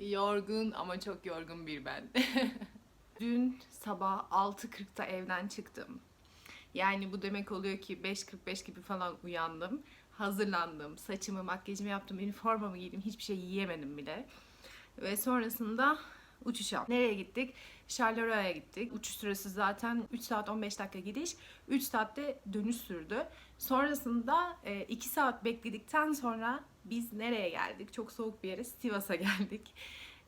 yorgun ama çok yorgun bir ben. Dün sabah 6.40'da evden çıktım. Yani bu demek oluyor ki 5.45 gibi falan uyandım. Hazırlandım, saçımı, makyajımı yaptım, üniformamı giydim, hiçbir şey yiyemedim bile. Ve sonrasında uçuş. Nereye gittik? Charleroi gittik. Uçuş süresi zaten 3 saat 15 dakika gidiş, 3 saatte dönüş sürdü. Sonrasında 2 saat bekledikten sonra biz nereye geldik? Çok soğuk bir yere, Sivas'a geldik.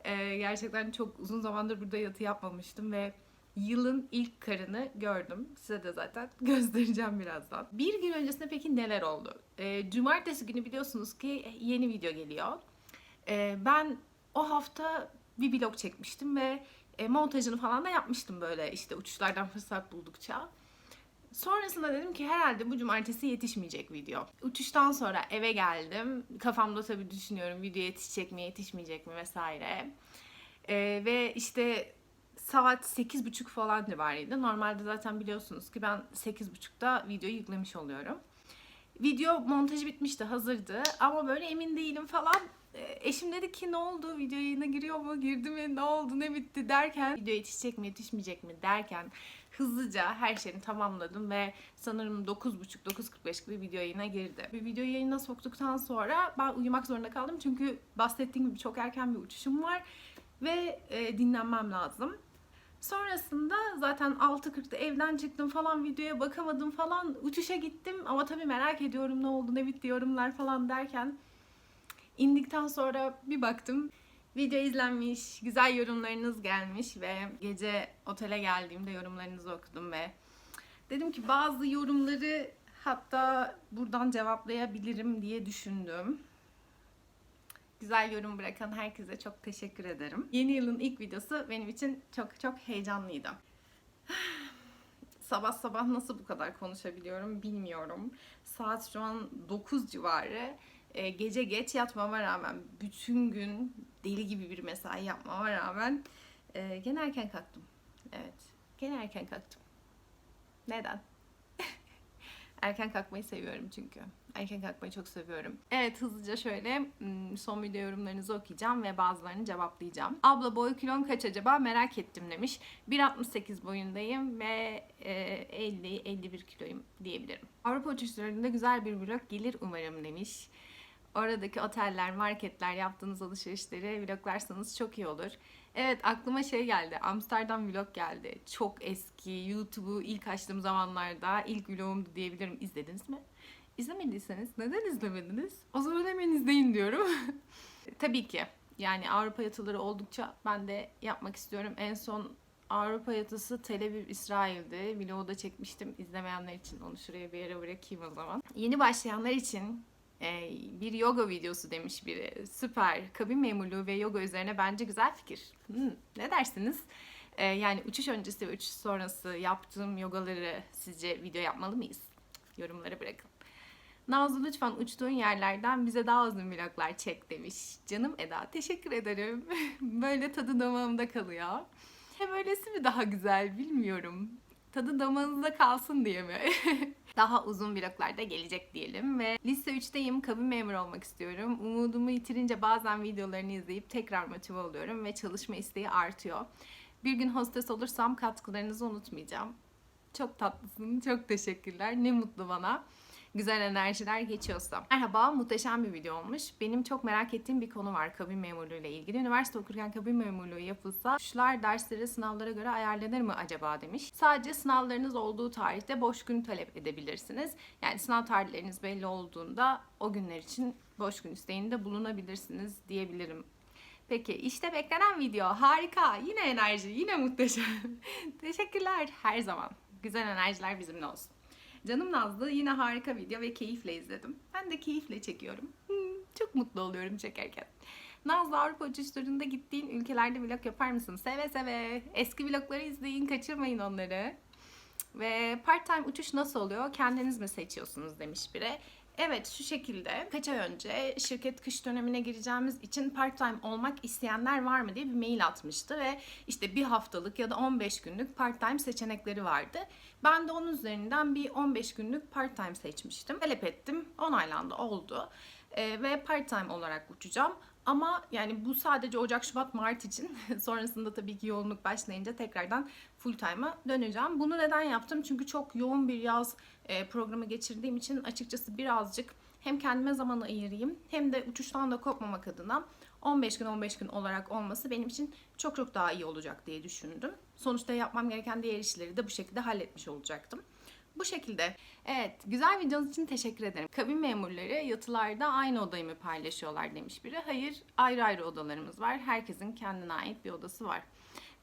E, gerçekten çok uzun zamandır burada yatı yapmamıştım ve yılın ilk karını gördüm. Size de zaten göstereceğim birazdan. Bir gün öncesinde peki neler oldu? E, cumartesi günü biliyorsunuz ki yeni video geliyor. E, ben o hafta bir vlog çekmiştim ve e, montajını falan da yapmıştım böyle işte uçuşlardan fırsat buldukça. Sonrasında dedim ki herhalde bu cumartesi yetişmeyecek video. Uçuştan sonra eve geldim. Kafamda tabii düşünüyorum video yetişecek mi yetişmeyecek mi vesaire. E, ve işte saat 8.30 falan civarıydı. Normalde zaten biliyorsunuz ki ben 8.30'da videoyu yüklemiş oluyorum. Video montajı bitmişti, hazırdı ama böyle emin değilim falan. Ee, Eşim dedi ki ne oldu, video yayına giriyor mu, girdi mi, ne oldu, ne bitti? derken video yetişecek mi, yetişmeyecek mi? derken hızlıca her şeyini tamamladım ve sanırım 9.30-9.45 gibi video yayına girdi. Bir video yayına soktuktan sonra ben uyumak zorunda kaldım çünkü bahsettiğim gibi çok erken bir uçuşum var ve e, dinlenmem lazım. Sonrasında zaten 6.40'da evden çıktım falan videoya bakamadım falan uçuşa gittim ama tabii merak ediyorum ne oldu ne bitti yorumlar falan derken indikten sonra bir baktım video izlenmiş, güzel yorumlarınız gelmiş ve gece otele geldiğimde yorumlarınızı okudum ve dedim ki bazı yorumları hatta buradan cevaplayabilirim diye düşündüm. Güzel yorum bırakan herkese çok teşekkür ederim. Yeni yılın ilk videosu benim için çok çok heyecanlıydı. Sabah sabah nasıl bu kadar konuşabiliyorum bilmiyorum. Saat şu an 9 civarı. Ee, gece geç yatmama rağmen, bütün gün deli gibi bir mesai yapmama rağmen e, gene erken kalktım. Evet, gene erken kalktım. Neden? Erken kalkmayı seviyorum çünkü. Erken kalkmayı çok seviyorum. Evet hızlıca şöyle hmm, son video yorumlarınızı okuyacağım ve bazılarını cevaplayacağım. Abla boy kilon kaç acaba merak ettim demiş. 1.68 boyundayım ve e, 50-51 kiloyum diyebilirim. Avrupa uçuşlarında güzel bir vlog gelir umarım demiş. Oradaki oteller, marketler, yaptığınız alışverişleri vloglarsanız çok iyi olur. Evet aklıma şey geldi. Amsterdam vlog geldi. Çok eski. YouTube'u ilk açtığım zamanlarda ilk vlogumdu diyebilirim. İzlediniz mi? İzlemediyseniz neden izlemediniz? O zaman hemen izleyin diyorum. Tabii ki. Yani Avrupa yatıları oldukça ben de yapmak istiyorum. En son Avrupa yatısı Tel Aviv İsrail'di. Vlogu da çekmiştim. İzlemeyenler için onu şuraya bir yere bırakayım o zaman. Yeni başlayanlar için e, bir yoga videosu demiş biri. Süper. Kabin memurluğu ve yoga üzerine bence güzel fikir. Hmm, ne dersiniz? E, yani uçuş öncesi ve uçuş sonrası yaptığım yogaları sizce video yapmalı mıyız? Yorumlara bırakın. Nazlı lütfen uçtuğun yerlerden bize daha uzun vloglar çek demiş. Canım Eda teşekkür ederim. Böyle tadı damağımda kalıyor. Hem öylesi mi daha güzel bilmiyorum. Tadı damağınızda kalsın diye mi? daha uzun vloglarda gelecek diyelim ve lise 3'teyim kabin memuru olmak istiyorum. Umudumu yitirince bazen videolarını izleyip tekrar motive oluyorum ve çalışma isteği artıyor. Bir gün hostes olursam katkılarınızı unutmayacağım. Çok tatlısın, çok teşekkürler. Ne mutlu bana güzel enerjiler geçiyorsa. Merhaba, muhteşem bir video olmuş. Benim çok merak ettiğim bir konu var kabin memurluğu ile ilgili. Üniversite okurken kabin memurluğu yapılsa, uçuşlar dersleri sınavlara göre ayarlanır mı acaba demiş. Sadece sınavlarınız olduğu tarihte boş gün talep edebilirsiniz. Yani sınav tarihleriniz belli olduğunda o günler için boş gün isteğinde bulunabilirsiniz diyebilirim Peki işte beklenen video harika. Yine enerji, yine muhteşem. Teşekkürler her zaman. Güzel enerjiler bizimle olsun. Canım Nazlı yine harika video ve keyifle izledim. Ben de keyifle çekiyorum. Hmm, çok mutlu oluyorum çekerken. Nazlı Avrupa uçuşlarında gittiğin ülkelerde vlog yapar mısın? Seve seve. Eski vlogları izleyin, kaçırmayın onları. Ve part time uçuş nasıl oluyor? Kendiniz mi seçiyorsunuz demiş biri. Evet şu şekilde kaç ay önce şirket kış dönemine gireceğimiz için part time olmak isteyenler var mı diye bir mail atmıştı ve işte bir haftalık ya da 15 günlük part time seçenekleri vardı. Ben de onun üzerinden bir 15 günlük part time seçmiştim. Talep ettim. Onaylandı oldu. Ee, ve part time olarak uçacağım. Ama yani bu sadece Ocak, Şubat, Mart için. Sonrasında tabii ki yoğunluk başlayınca tekrardan full time'a döneceğim. Bunu neden yaptım? Çünkü çok yoğun bir yaz e, programı geçirdiğim için açıkçası birazcık hem kendime zaman ayırayım hem de uçuştan da kopmamak adına 15 gün 15 gün olarak olması benim için çok çok daha iyi olacak diye düşündüm. Sonuçta yapmam gereken diğer işleri de bu şekilde halletmiş olacaktım. Bu şekilde. Evet, güzel videonuz için teşekkür ederim. Kabin memurları yatılarda aynı odayı mı paylaşıyorlar demiş biri. Hayır, ayrı ayrı odalarımız var. Herkesin kendine ait bir odası var.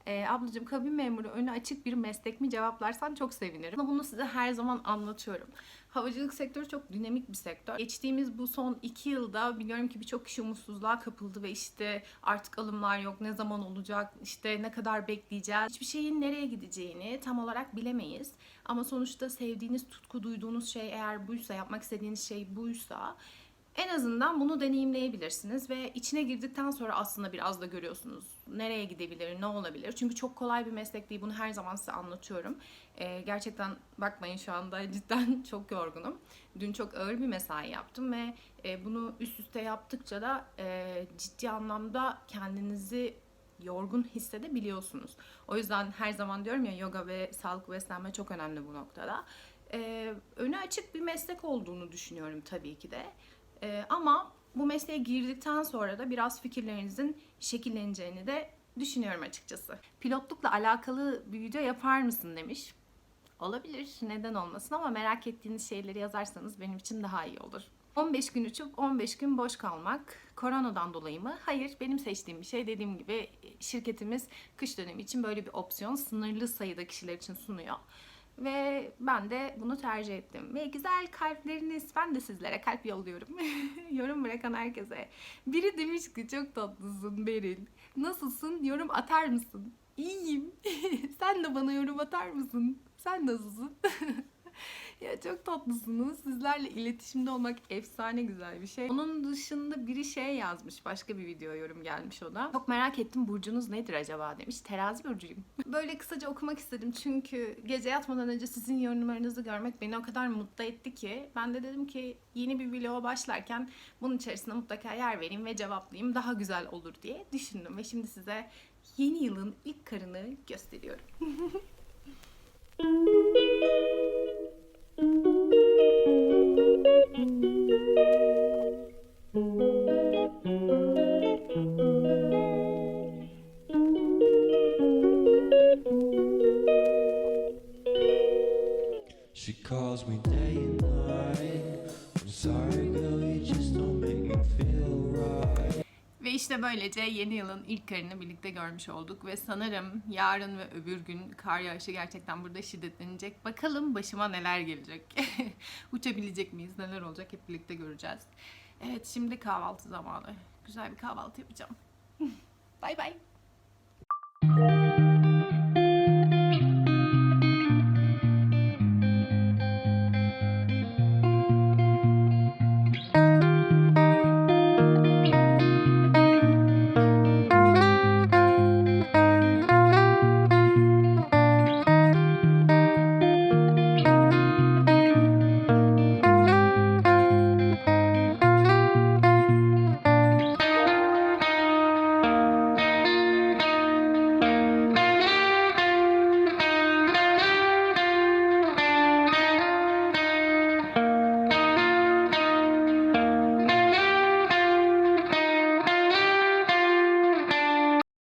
Ee, ablacığım kabin memuru önü açık bir meslek mi cevaplarsan çok sevinirim. Bunu size her zaman anlatıyorum. Havacılık sektörü çok dinamik bir sektör. Geçtiğimiz bu son iki yılda biliyorum ki birçok kişi umutsuzluğa kapıldı ve işte artık alımlar yok, ne zaman olacak, işte ne kadar bekleyeceğiz. Hiçbir şeyin nereye gideceğini tam olarak bilemeyiz. Ama sonuçta sevdiğiniz, tutku duyduğunuz şey eğer buysa, yapmak istediğiniz şey buysa en azından bunu deneyimleyebilirsiniz ve içine girdikten sonra aslında biraz da görüyorsunuz nereye gidebilir, ne olabilir. Çünkü çok kolay bir meslek değil. Bunu her zaman size anlatıyorum. Ee, gerçekten bakmayın şu anda cidden çok yorgunum. Dün çok ağır bir mesai yaptım ve e, bunu üst üste yaptıkça da e, ciddi anlamda kendinizi yorgun hissedebiliyorsunuz. O yüzden her zaman diyorum ya yoga ve sağlıklı beslenme çok önemli bu noktada. Ee, önü açık bir meslek olduğunu düşünüyorum tabii ki de. Ee, ama bu mesleğe girdikten sonra da biraz fikirlerinizin şekilleneceğini de düşünüyorum açıkçası. Pilotlukla alakalı bir video yapar mısın demiş. Olabilir, neden olmasın ama merak ettiğiniz şeyleri yazarsanız benim için daha iyi olur. 15 gün uçup 15 gün boş kalmak koronadan dolayı mı? Hayır, benim seçtiğim bir şey. Dediğim gibi şirketimiz kış dönemi için böyle bir opsiyon sınırlı sayıda kişiler için sunuyor. Ve ben de bunu tercih ettim. Ve güzel kalpleriniz, ben de sizlere kalp yolluyorum. yorum bırakan herkese. Biri demiş ki çok tatlısın Beril. Nasılsın? Yorum atar mısın? İyiyim. Sen de bana yorum atar mısın? Sen nasılsın? ya çok tatlısınız. Sizlerle iletişimde olmak efsane güzel bir şey. Onun dışında biri şey yazmış. Başka bir video yorum gelmiş o da. Çok merak ettim burcunuz nedir acaba demiş. Terazi burcuyum. Böyle kısaca okumak istedim çünkü gece yatmadan önce sizin yorumlarınızı görmek beni o kadar mutlu etti ki ben de dedim ki yeni bir vloga başlarken bunun içerisine mutlaka yer vereyim ve cevaplayayım daha güzel olur diye düşündüm ve şimdi size yeni yılın ilk karını gösteriyorum. She calls me day and night. I'm sorry, girl, you just don't make me feel right. Ve işte böylece yeni yılın ilk karını birlikte görmüş olduk ve sanırım yarın ve öbür gün kar yağışı gerçekten burada şiddetlenecek. Bakalım başıma neler gelecek. Uçabilecek miyiz? Neler olacak? Hep birlikte göreceğiz. Evet şimdi kahvaltı zamanı. Güzel bir kahvaltı yapacağım. bay bay.